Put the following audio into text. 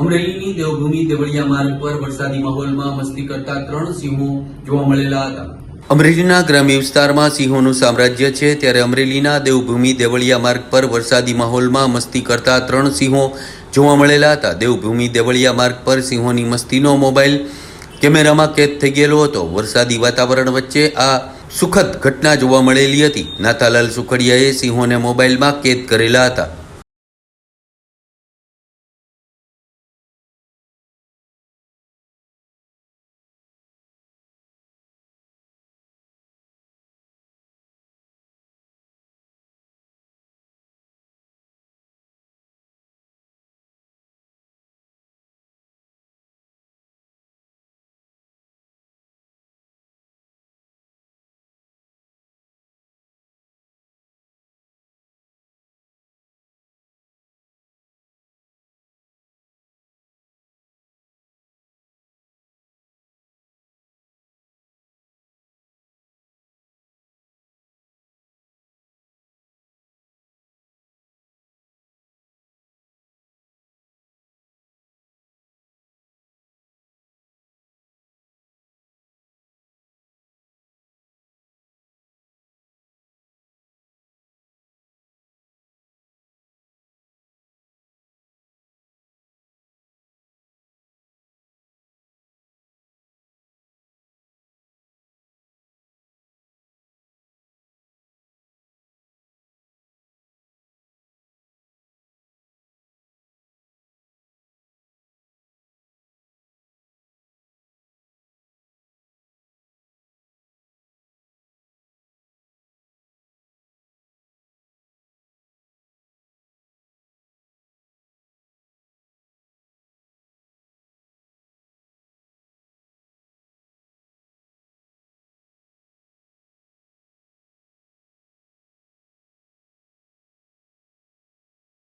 અમરેલીની દેવભૂમિ દેવળિયા માર્ગ પર વરસાદી માહોલમાં મસ્તી કરતા ત્રણ સિંહો જોવા મળેલા હતા. અમરેલીના ગ્રામ્ય વિસ્તારમાં સિંહોનું સામ્રાજ્ય છે, ત્યારે અમરેલીના દેવભૂમિ દેવળિયા માર્ગ પર વરસાદી માહોલમાં મસ્તી કરતા ત્રણ સિંહો જોવા મળેલા હતા. દેવભૂમિ દેવળિયા માર્ગ પર સિંહોની મસ્તીનો મોબાઈલ કેમેરામાં કેદ થઈ ગયેલો હતો. વરસાદી વાતાવરણ વચ્ચે આ સુખદ ઘટના જોવા મળેલી હતી. નાતાલાલ સુખડિયાએ સિંહોને મોબાઈલમાં કેદ કરેલા હતા.